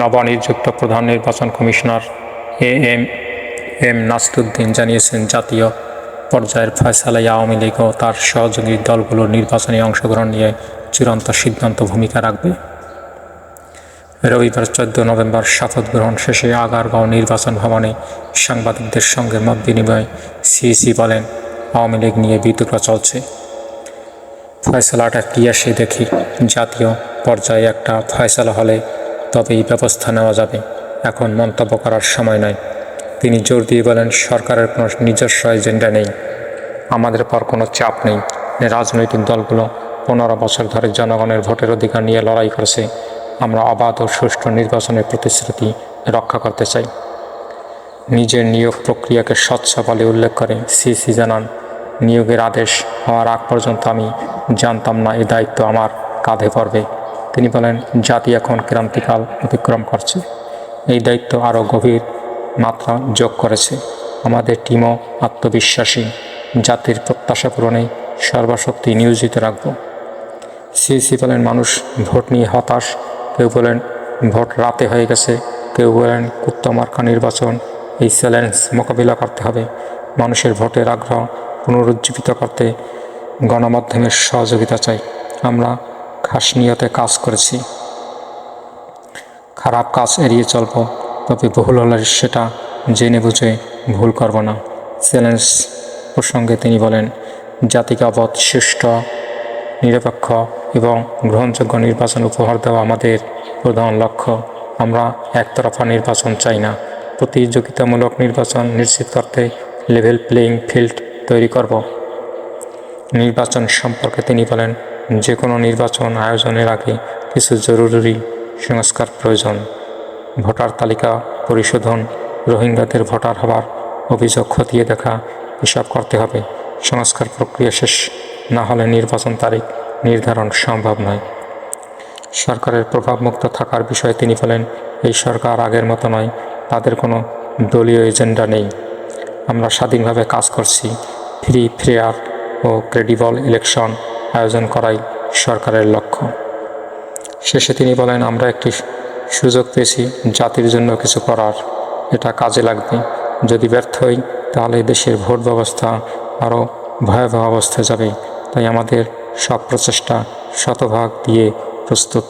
নবনিযুক্ত প্রধান নির্বাচন commissioner A M M Nasiruddin জানিয়েছেন, জাতীয় পর্যায়ের ফয়সালায় আওয়ামী লীগ ও তার সহযোগী দলগুলোর নির্বাচনী অংশগ্রহণ নিয়ে চূড়ান্ত সিদ্ধান্ত ভূমিকা রাখবে। রবিবার চোদ্দ নভেম্বর শপথ গ্রহণ শেষে আগারগাঁও নির্বাচন ভবনে সাংবাদিকদের সঙ্গে মত বিনিময়ে সিইসি বলেন, আওয়ামী লীগ নিয়ে বিতর্ক চলছে। ফয়সলাটা কি আসে দেখি জাতীয় পর্যায়ে একটা ফয়সলা হলে তবেই ব্যবস্থা নেওয়া যাবে। এখন মন্তব্য করার সময় নয়। তিনি জোর দিয়ে বলেন, সরকারের কোনো নিজস্ব এজেন্ডা নেই। আমাদের পর কোনো চাপ নেই। রাজনৈতিক দলগুলো পনেরো বছর ধরে জনগণের ভোটের অধিকার নিয়ে লড়াই করেছে। আমরা অবাধ ও সুষ্ঠু নির্বাচনের প্রতিশ্রুতি রক্ষা করতে চাই। নিজের নিয়োগ প্রক্রিয়াকে স্বচ্ছ বলে উল্লেখ করে সিসি জানান, নিয়োগের আদেশ হওয়ার আগ পর্যন্ত আমি জানতাম না এই দায়িত্ব আমার কাঁধে পড়বে। তিনি বলেন, জাতি এখন ক্রান্তিকাল অতিক্রম করছে। এই দায়িত্ব আরও গভীর মাত্রা যোগ করেছে। আমাদের টিমও আত্মবিশ্বাসী। জাতির প্রত্যাশা পূরণে সর্বশক্তি নিয়োজিত রাখব। সিসি বলেন, মানুষ ভোট নিয়ে হতাশ। কেউ বলেন, ভোট রাতে হয়ে গেছে। কেউ বলেন, কুত্তমার্কা নির্বাচন, এই চ্যালেঞ্জ মোকাবিলা করতে হবে। মানুষের ভোটের আগ্রহ পুনরুজ্জীবিত করতে গণমাধ্যমের সহযোগিতা চাই। আমরা খাস নিয়তে কাজ করেছি। খারাপ কাজ এড়িয়ে চলব, তবে ভুল হলে সেটা জেনে বুঝে ভুল করব না চ্যালেঞ্জ প্রসঙ্গে তিনি বলেন, জাতিকে অবধ সুষ্ঠু নিরপেক্ষ এবং গ্রহণযোগ্য নির্বাচন উপহার দেওয়া আমাদের প্রধান লক্ষ্য। আমরা একতরফা নির্বাচন চাই না, প্রতিযোগিতামূলক নির্বাচন নিশ্চিত করতে লেভেল প্লেয়িং ফিল্ড তৈরি করব। নির্বাচন সম্পর্কে তিনি বলেন যে কোনো নির্বাচন আয়োজনের আগে কিছু জরুরি সংস্কার প্রয়োজন। ভোটার তালিকা পরিশোধন, রোহিঙ্গাদের ভোটার হওয়ার অভিযোগ খতিয়ে দেখা, এসব করতে হবে। সংস্কার প্রক্রিয়া শেষ, না হলে নির্বাচন তারিখ নির্ধারণ সম্ভব নয়। সরকারের প্রভাবমুক্ত থাকার বিষয়ে তিনি বলেন, এই সরকার আগের মতো নয়। তাদের কোনো দলীয় এজেন্ডা নেই। আমরা স্বাধীনভাবে কাজ করছি। ফ্রি ফেয়ার ও ক্রেডিবল ইলেকশন আয়োজন করাই সরকারের লক্ষ্য। শেষে তিনি বলেন, আমরা একটি সুযোগ পেয়েছি, জাতির জন্য কিছু করার। এটা কাজে লাগবে। যদি ব্যর্থ হই, তাহলে দেশের ভোট ব্যবস্থা আরও ভয়াবহ অবস্থায় যাবে। তাই আমাদের সব প্রচেষ্টা শতভাগ দিয়ে প্রস্তুত।